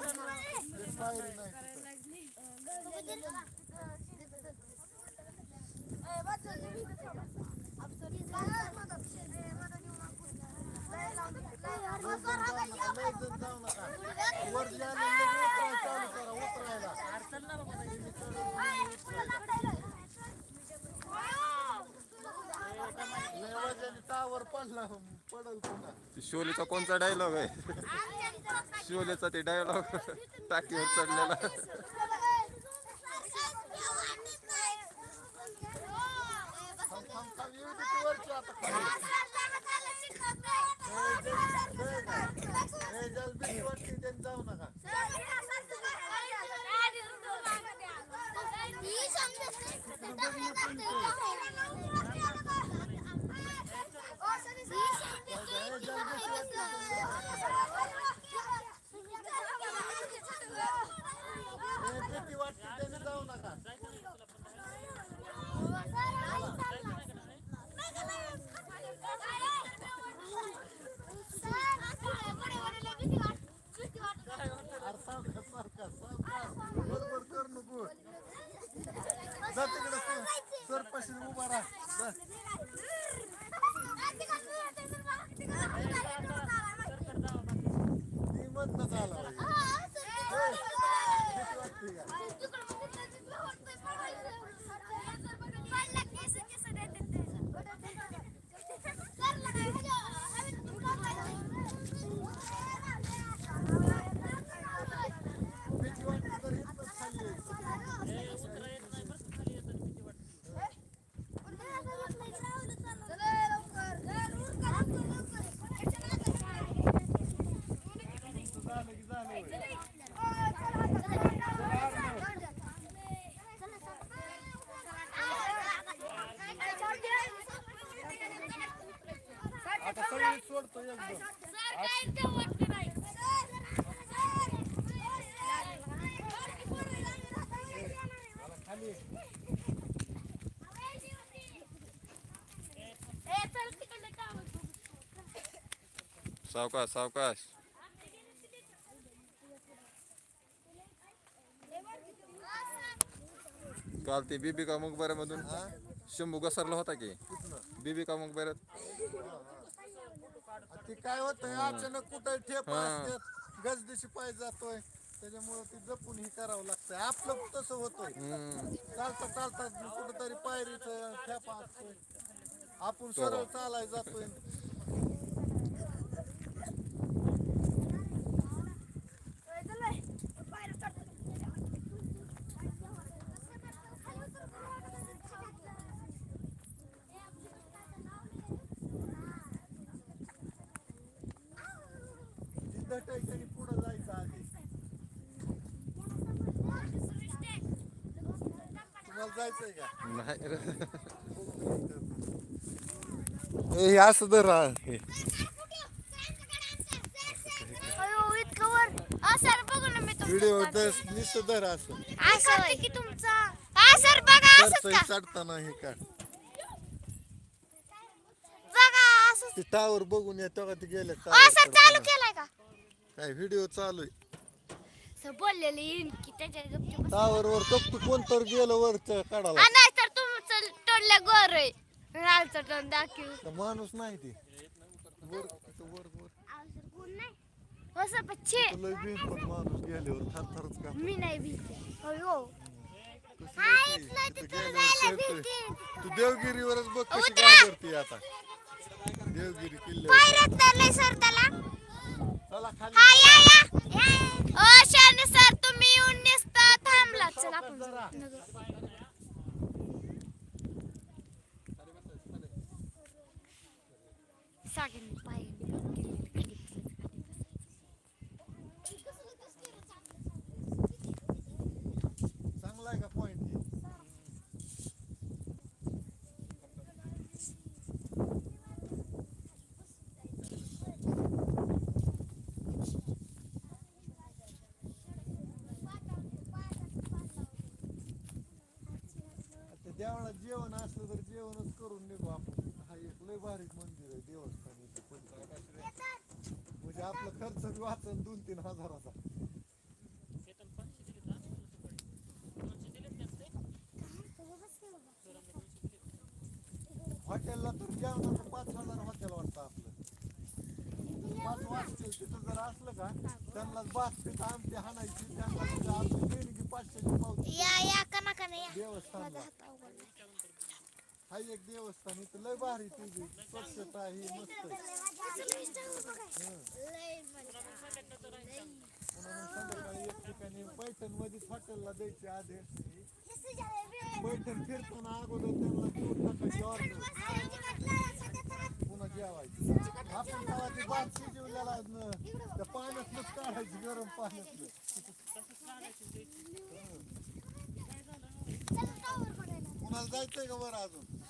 पायरी नाही चालू करा उतरायला टावर पडला. पडल पुन्हा शोलेचा कोणता डायलॉग आहे? शोलेचा ते डायलॉग टाकीवर चढलेला थांब थांब थांब येऊ दे ती वरची आता खाली. ए, जल भीती वाटते त्यांनी जाऊ नका ए, जल भीती ए, भीती वाटते त्यांनी जाऊ नका अरे सावकाश सावकाश सावकाश बडबड कर नको जा तिकडे सर सरपाशी उभा राहा. जा. ती भीती वाटते का भीती वाटते तर इथंच खाली यायचं. झालं की झालं होय. आता सगळी सोडतो एकदम खाली ये. सावकाश सावकाश. काल ते बीबिका मकबऱ्यामधून शंभू घसरला होता की? बीबी का मुखबऱ्यात? ती काय होतंय अचानक कुठं ठेप हा. असतात गजदिशी पाय जातोय त्याच्यामुळे ती जपून हे करावं लागतंय. आपलं तसं होतंय. चालता चालता कुठंतरी पायरीच ठेपा असतोय. आपण सरळ चालाय जातोय. जिथं काही पुढं जायचं आधी. तुम्हाला जायचंय का? नाही रे. हे असं धर. हे. व्हिडिओ नुसतं धर असं. की तुमचा. हा सर बघा असंच चढतोय का? चढताना हे काढ. बघा असंच. ते टावर बघून येतो का ते गेले हा सर चालू केलाय का? काय व्हिडिओ चालू आहे. सर बोललेले येईन की त्याच्या गपचूप बस. टावर वर फक्त कोणतर गेलं वर काढायला नाही तर तुमचं टोडल्या गोर आहे. लालचं टोन दाखवू. तर माणूस नाही ते. वर तिथं वर वर. पण माणूस गेल्यावर थरथरच का? मी नाही भीते. हो? तिथं. तू? देवगिरीवरच बघ कशी उतरा. घाबरते आता. देवगिरी किल्ल्यावर. पायऱ्यात सर त्याला. चला खाली हा या या ओ शाने सर तुम्ही येऊन निसता थांबला चल आपण. नगर. सागरने पाय खाली बसायचं, खाली बसायचं. करून निघू आपण. हा एक लय भारी मंदिर आहे देवस्थान इथे पलीकडे. म्हणजे आपला खर्च बी वाचन दोन तीन हजाराचा. हॉटेलला तर जेवणाचं पाच हजार हॉटेल वाटतं आपलं. पाच वाजते तिथं जर असलं का त्यांना बास्केट आमची हाणायची त्यांना तिथं आपली देणगी पाचशेची पावती. या या कना कना या. देवस्थानला. हा एक देवस्थान इथं लय भारी तुझी स्वच्छता ही मस्त संध्याकाळी एक ठिकाणी पैठण मध्येच हॉटेलला द्यायची आधी पैठण फिरताना अगोदर त्यांना देऊन टाकायची ऑर्डर पुन्हा जेवायची. आपण ती भात शिजवलेला न- त्या पाण्यातनंच काढायची गरम पाण्यातलं कुणाला जायचंय का बरं अजून?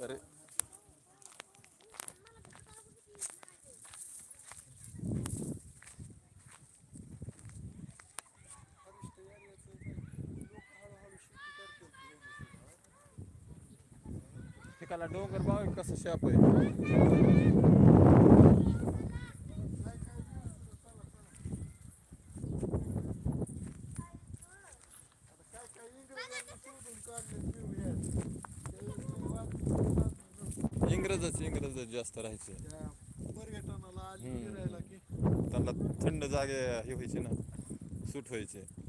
अरे. हरिष्ठ डोंगर बाव कसं शाप आहे इंग्रजच इंग्रज जास्त राहायचे. त्या पर्यटनाला आली हम्म. फिरायला की? त्यांना थंड जागे हे व्हायचे ना सूट व्हायचे.